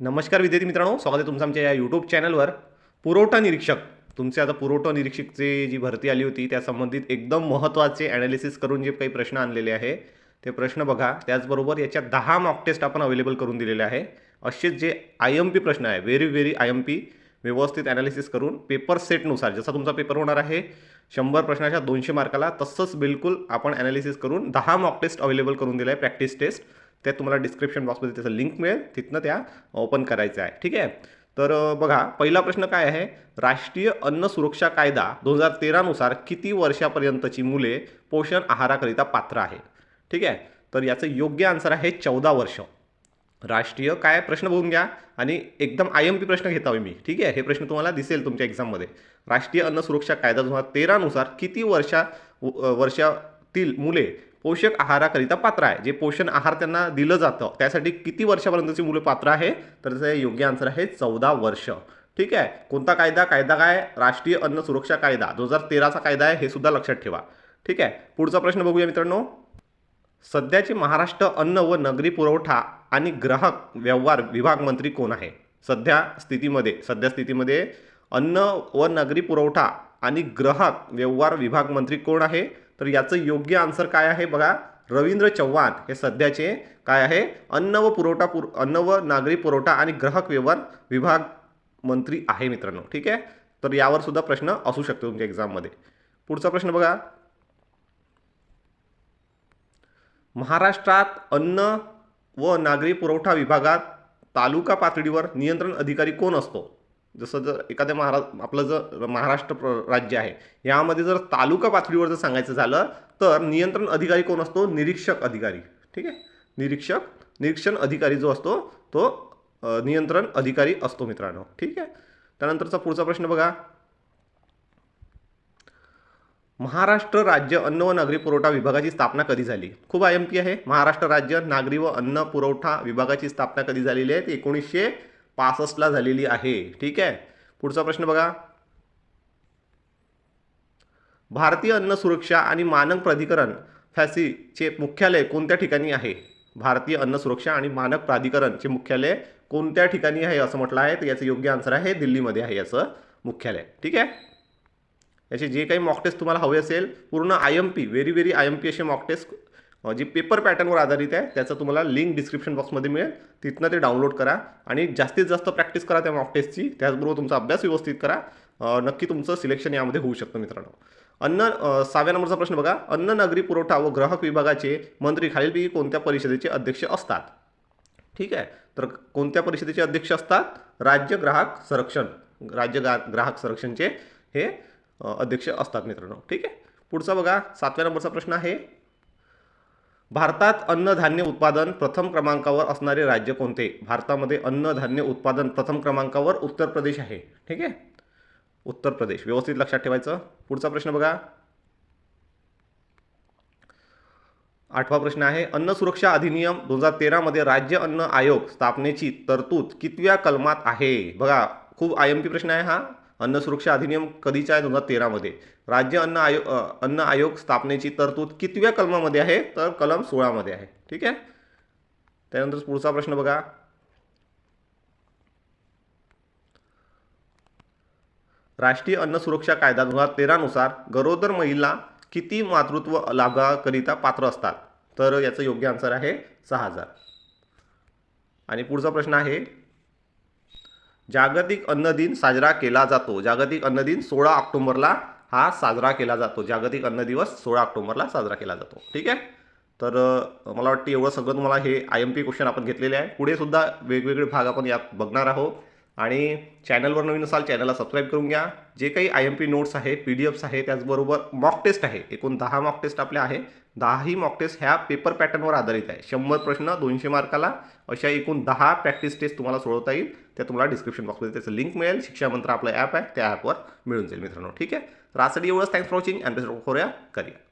नमस्कार विद्यार्थी मित्रांनो स्वागत आहे तुमचं आमच्या या यूट्यूब चॅनलवर पुरवठा निरीक्षक तुमचे आता पुरवठा निरीक्षकची जी भरती आली होती त्या संबंधित एकदम महत्त्वाचे ॲनालिसिस करून जे काही प्रश्न आणलेले आहे ते प्रश्न बघा. त्याचबरोबर याच्या दहा मॉक टेस्ट आपण अवेलेबल करून दिलेले आहे. असेच जे आय एम पी प्रश्न आहे very very I M P व्यवस्थित ॲनालिसिस करून पेपर सेटनुसार जसा तुमचा पेपर होणार आहे शंभर प्रश्नाच्या दोनशे मार्काला तसंच बिलकुल आपण ॲनालिसिस करून दहा मॉक टेस्ट अवेलेबल करून दिलं आहे प्रॅक्टिस टेस्ट त्या तुम्हाला डिस्क्रिप्शन बॉक्समध्ये त्याचं लिंक मिळेल. तिथनं त्या ओपन करायचं आहे. ठीक आहे? तर बघा पहिला प्रश्न काय आहे? राष्ट्रीय अन्न सुरक्षा कायदा दोन हजार तेरानुसार किती वर्षापर्यंतची मुले पोषण आहाराकरिता पात्र आहे ठीक आहे? तर याचं योग्य आन्सर आहे चौदा वर्ष. राष्ट्रीय काय प्रश्न बघून घ्या. आणि एकदम आय एम पी प्रश्न घेत आहे मी. ठीक आहे? हे प्रश्न तुम्हाला दिसेल तुमच्या एक्झाममध्ये राष्ट्रीय अन्न सुरक्षा कायदा दोन हजार तेरानुसार किती वर्षा वर्षातील मुले पोषक आहाराकरिता पात्र आहे. जे पोषण आहार त्यांना दिलं जातं त्यासाठी किती वर्षापर्यंतची मुलं पात्र आहे? तर त्याचं योग्य आन्सर आहे चौदा वर्ष. ठीक आहे? कोणता कायदा? कायदा काय? राष्ट्रीय अन्न सुरक्षा कायदा. दोन हजार तेराचा कायदा आहे हे सुद्धा लक्षात ठेवा. ठीक आहे? पुढचा प्रश्न बघूया मित्रांनो. सध्याचे महाराष्ट्र अन्न व नगरी पुरवठा आणि ग्राहक व्यवहार विभाग मंत्री कोण आहे? सध्या स्थितीमध्ये सध्या स्थितीमध्ये अन्न व नगरी पुरवठा आणि ग्राहक व्यवहार विभाग मंत्री कोण आहे? तर याचं योग्य आन्सर काय आहे बघा? रवींद्र चव्हाण हे सध्याचे काय आहे? अन्न व पुरवठा पुर अन्न व नागरी पुरवठा आणि ग्राहक व्यवहार विभाग मंत्री आहे मित्रांनो ठीक आहे? तर यावर सुद्धा प्रश्न असू शकतो तुमच्या एक्झाममध्ये पुढचा प्रश्न बघा. महाराष्ट्रात अन्न व नागरी पुरवठा विभागात तालुका पातळीवर नियंत्रण अधिकारी कोण असतो? जसं जर एखाद्या महारा आपलं जर महाराष्ट्र प्र- राज्य आहे यामध्ये जर तालुका पातळीवर जर सांगायचं झालं तर नियंत्रण अधिकारी कोण असतो? निरीक्षक अधिकारी. ठीक आहे? निरीक्षक निरीक्षण अधिकारी जो असतो तो नियंत्रण अधिकारी असतो मित्रांनो. ठीक आहे? त्यानंतरचा पुढचा प्रश्न बघा. महाराष्ट्र राज्य अन्न व नागरी पुरवठा विभागाची स्थापना कधी झाली? खूप आय एम पी आहे. महाराष्ट्र राज्य नागरी व अन्न पुरवठा विभागाची स्थापना कधी झालेली आहे? ती एकोणीसशे पासष्टला झालेली आहे. ठीक आहे? पुढचा प्रश्न बघा. भारतीय अन्न सुरक्षा आणि मानक प्राधिकरण फॅसीचे मुख्यालय कोणत्या ठिकाणी आहे? भारतीय अन्न सुरक्षा आणि मानक प्राधिकरणचे मुख्यालय कोणत्या ठिकाणी आहे असं म्हटलं आहे? तर याचं योग्य आन्सर आहे दिल्लीमध्ये आहे याचं मुख्यालय. ठीक आहे? याचे जे काही मॉक टेस्ट तुम्हाला हवे असेल पूर्ण I M P very very I M P असे मॉक टेस्ट जे पेपर पॅटर्नवर आधारित आहे त्याचं तुम्हाला लिंक डिस्क्रिप्शन बॉक्समध्ये मिळेल. तिथनं ते डाउनलोड करा आणि जास्तीत जास्त प्रॅक्टिस करा त्या मॉक टेस्टची त्याचबरोबर तुमचा अभ्यास व्यवस्थित करा. नक्की तुमचं सिलेक्शन यामध्ये होऊ शकतं मित्रांनो. अन्न सहाव्या नंबरचा प्रश्न बघा. अन्न नागरी पुरवठा व ग्राहक विभागाचे मंत्री खालीलपैकी कोणत्या परिषदेचे अध्यक्ष असतात? ठीक आहे. तर कोणत्या परिषदेचे अध्यक्ष असतात? राज्य ग्राहक संरक्षण. राज्य गा ग्राहक संरक्षणचे हे अध्यक्ष असतात मित्रांनो. ठीक आहे. पुढचा बघा. सातव्या नंबरचा प्रश्न आहे. भारतात अन्नधान्य उत्पादन प्रथम क्रमांकावर असणारे राज्य कोणते? भारतामध्ये अन्नधान्य उत्पादन प्रथम क्रमांकावर उत्तर प्रदेश आहे. ठीक आहे? उत्तर प्रदेश. व्यवस्थित लक्षात ठेवायचं. पुढचा प्रश्न बघा. आठवा प्रश्न आहे. अन्न सुरक्षा अधिनियम दोन हजार तेरामध्ये राज्य अन्न आयोग स्थापनेची तरतूद कितव्या कलमात आहे? बघा खूप आय एम पी प्रश्न आहे हा. अन्न सुरक्षा अधिनियम कधीचा आहे? दोन हजार तेरामध्ये. राज्य अन्न आयोग अन्न आयोग स्थापनेची तरतूद कितव्या कलमामध्ये आहे? तर कलम सोळामध्ये आहे. ठीक आहे? त्यानंतर पुढचा प्रश्न बघा. राष्ट्रीय अन्न सुरक्षा कायदा दोन हजार तेरानुसार गरोदर महिला किती मातृत्व लाभाकरिता पात्र असतात? तर याचं योग्य आन्सर आहे सहा हजार. आणि पुढचा प्रश्न आहे जागतिक अन्न दिन साजरा केला जातो. जागतिक अन्न दिन सोळा ऑक्टोबरला हा साजरा केला जातो. जागतिक अन्न दिवस सोळा ऑक्टोबरला साजरा केला जातो. ठीक आहे? तर मला वाटतं एवढं सगळं तुम्हाला हे आय एम पी क्वेश्चन आपण घेतलेले आहे. पुढे सुद्धा वेगवेगळे भाग आपण यात बघणार आहोत. आणि चॅनलवर नवीन असाल चॅनलला सबस्क्राईब करून घ्या. जे काही आय एम पी नोट्स आहे पी डी एफ्स आहे त्याचबरोबर मॉक टेस्ट आहे. एकूण दहा मॉक टेस्ट आपल्या आहे. दहाही मॉक टेस्ट ह्या पेपर पॅटर्नवर आधारित आहे. शंभर प्रश्न दोनशे मार्काला अशा एकूण दहा प्रॅक्टिस टेस्ट तुम्हाला सोडवता येईल. त्या तुम्हाला डिस्क्रिप्शन बॉक्समध्ये त्याचं लिंक मिळेल. शिक्षा मंत्र आपलं ॲप आहे. त्या ॲपवर मिळून जाईल मित्रांनो. ठीक आहे? तर आजसाठी एवढंच. Thanks for watching and best for या करियर